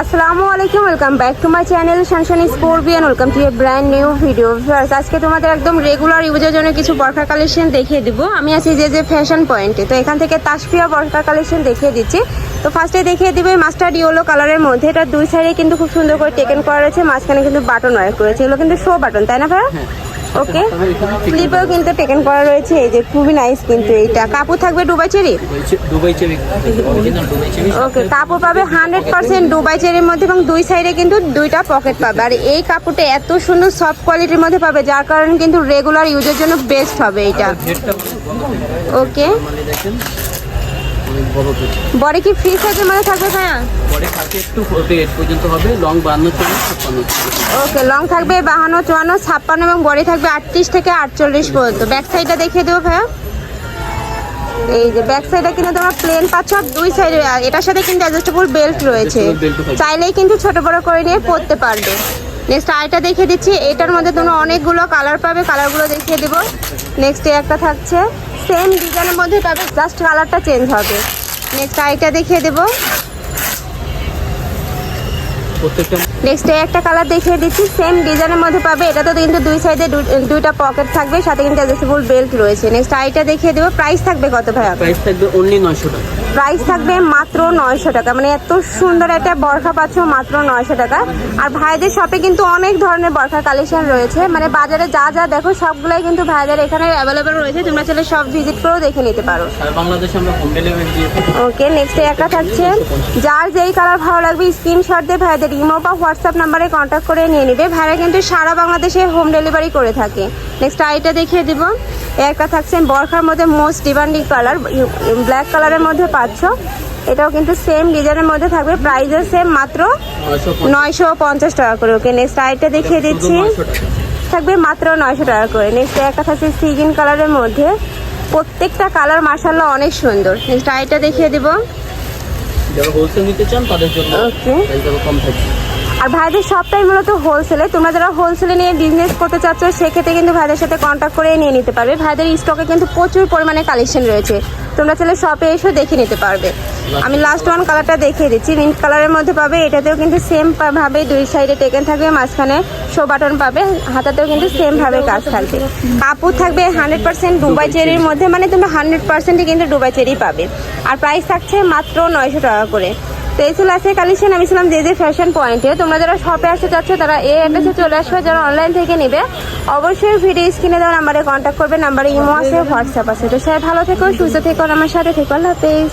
আসসালামু আলাইকুম welcome back to my channel শানশান স্কোরবিয়ান welcome to a brand new video আজকে তোমাদের একদম রেগুলার ইউজের জন্য কিছু বরখা কালেকশন দেখিয়ে দিব। আমি আছি যে যে ফ্যাশন পয়েন্টে তো এখান থেকে তাসফিয়া বরখা কালেকশন দেখিয়ে দিচ্ছি। তো ফার্স্টে দেখিয়ে দিবে মাস্টার্ড ইয়েলো কালারের মধ্যে। এটা দুই সাইডে কিন্তু খুব সুন্দর করে টেকেন করা রয়েছে। মাঝখানে কিন্তু বাটন ওয়ার্ক করেছে। এগুলো কিন্তু শো বাটন তাই না ভাইয়া? ওকে। স্লিপেও কিন্তু টেকেন করা রয়েছে। এই যে খুবই নাইস কিন্তু এইটা। কাপড় থাকবে ডুবাই চেরি? ওকে কাপড় পাবে হান্ড্রেড পার্সেন্ট দুবাই চেরির মধ্যে এবং দুই সাইডে কিন্তু দুইটা পকেট পাবে। আর এই কাপড়টা এত সুন্দর সফট কোয়ালিটির মধ্যে পাবে যার কারণে কিন্তু রেগুলার ইউজের জন্য বেস্ট হবে হেডটা ওকে। বড় বডি কি ফ্রি সাইজের মধ্যে থাকবে ভাইয়া? পরে থাকে একটু পেট পর্যন্ত হবে লং বান্ন চল্লিশ ছাপ্পান্ন ওকে লং থাকবে বাহান্ন চুয়ান্ন ছাপ্পান্ন এবং বডি থাকবে আটত্রিশ থেকে আটচল্লিশ পর্যন্ত। ব্যাক সাইডটা দেখিয়ে দেবো ভাইয়া। এই যে ব্যাক সাইডে কিন্তু তোমার প্লেন পাচ্ছ আর দুই সাইডে এটার সাথে কিন্তু অ্যাডজাস্টেবল বেল্ট রয়েছে। চাইলেই কিন্তু ছোট বড় করে নিয়ে পরতে পারবে। নেক্সট আইটা দেখিয়ে দিচ্ছি। এটার মধ্যে তোমরা অনেকগুলো কালার পাবে। কালারগুলো দেখিয়ে দেবো। নেক্সট একটা থাকছে। সেম ডিজাইনের মধ্যে পাবে জাস্ট কালারটা চেঞ্জ হবে। নেক্সট আইটা দেখিয়ে দেবো। প্রত্যেকটা নেক্সট একটা কালার দেখিয়ে দিচ্ছি সেম ডিজাইনের মধ্যে পাবে। এটাতে কিন্তু দুই সাইডে দুইটা পকেট থাকবে সাথে কিন্তু অ্যাডজাস্টেবল বেল্ট রয়েছে। নেক্সট আইটা দেখিয়ে দেবো প্রাইস থাকবে কত ভাইয়া প্রাইস থাকবে অনলি নয়শো টাকা। প্রাইস থাকবে মাত্র নয়শো টাকা। মানে এত সুন্দর একটা বরখা পাচ্ছ মাত্র নয়শো টাকা। আর ভাইদের শপে কিন্তু অনেক ধরনের বরখা কালেকশন রয়েছে। মানে বাজারে যা যা দেখো সবগুলাই কিন্তু ভাইদের এখানে অ্যাভেলেবেল রয়েছে। তোমরা চাইলে সব ভিজিট করেও দেখে নিতে পারো। বাংলাদেশে আমরা হোম ডেলিভারি দিয়ে ওকে নেক্সট একটা থাকছে। যার যেই কালার ভালো লাগবে স্ক্রিনশট দিয়ে ভাইদের ইমো বা হোয়াটসঅ্যাপ নাম্বারে কন্ট্যাক্ট করে নিয়ে নেবে। ভাইরা কিন্তু সারা বাংলাদেশে হোম ডেলিভারি করে থাকে। নেক্সট আইটা দেখিয়ে দিব। একটা থাকছে বরখার মধ্যে মোস্ট ডিমান্ডিং কালার ব্ল্যাক কালারের মধ্যে পাচ্ছ। এটাও কিন্তু সেম ডিজাইনের মধ্যে থাকবে। প্রাইসও সেম মাত্র নয়শো পঞ্চাশ টাকা করে। ওকে নেক্সট আইটা দেখিয়ে দিচ্ছি। থাকবে মাত্র নয়শো টাকা করে। নেক্সট একটা থাকছে সিগিন কালারের মধ্যে। প্রত্যেকটা কালার মাসাল্লাহ অনেক সুন্দর। নেক্সট আইটা দেখিয়ে দিব। যারা হোলসেল নিতে চান তাদের জন্য ওকে কম থাকবে আর ভাইদের সবটাই মূলত হোলসেলে তোমরা যারা হোলসেলে নিয়ে বিজনেস করতে চাচ্ছ সেক্ষেত্রে কিন্তু ভাইদের সাথে কন্ট্যাক্ট করে নিয়ে নিতে পারবে। ভাইদের স্টকে কিন্তু প্রচুর পরিমাণে কালেকশন রয়েছে। তোমরা চাইলে শপে এসেও দেখে নিতে পারবে। আমি লাস্ট ওয়ান কালারটা দেখিয়ে দিচ্ছি। মিন্ট কালারের মধ্যে পাবে এটাতেও কিন্তু সেম ভাবে দুই সাইডে টেকেন থাকবে মাঝখানে শো বাটন পাবে হাতাতেও কিন্তু সেম ভাবে কাজ থাকবে। কাপড় থাকবে হান্ড্রেড পার্সেন্ট ডুবাই চেরির মধ্যে মানে তোমরা হান্ড্রেড পার্সেন্টই কিন্তু ডুবাই চেরি পাবে। আর প্রাইস থাকছে মাত্র নয়শো টাকা করে। তো এই ছিল আজকে কালেকশন আমি ছিলাম যে যে ফ্যাশন পয়েন্টে তোমরা যারা শপে আসতে চাচ্ছ, তারা এই অ্যাড্রেসে চলে আসবে। যারা অনলাইন থেকে নেবে, অবশ্যই ভিডিও স্ক্রিনে দেওয়া নাম্বারে কন্ট্যাক্ট করবে। নাম্বারে ইমো আছে হোয়াটসঅ্যাপ আছে। তো সবাই ভালো থেকো, সুস্থ থেকো আমার সাথে থেকো। আল্লাহ হাফেজ।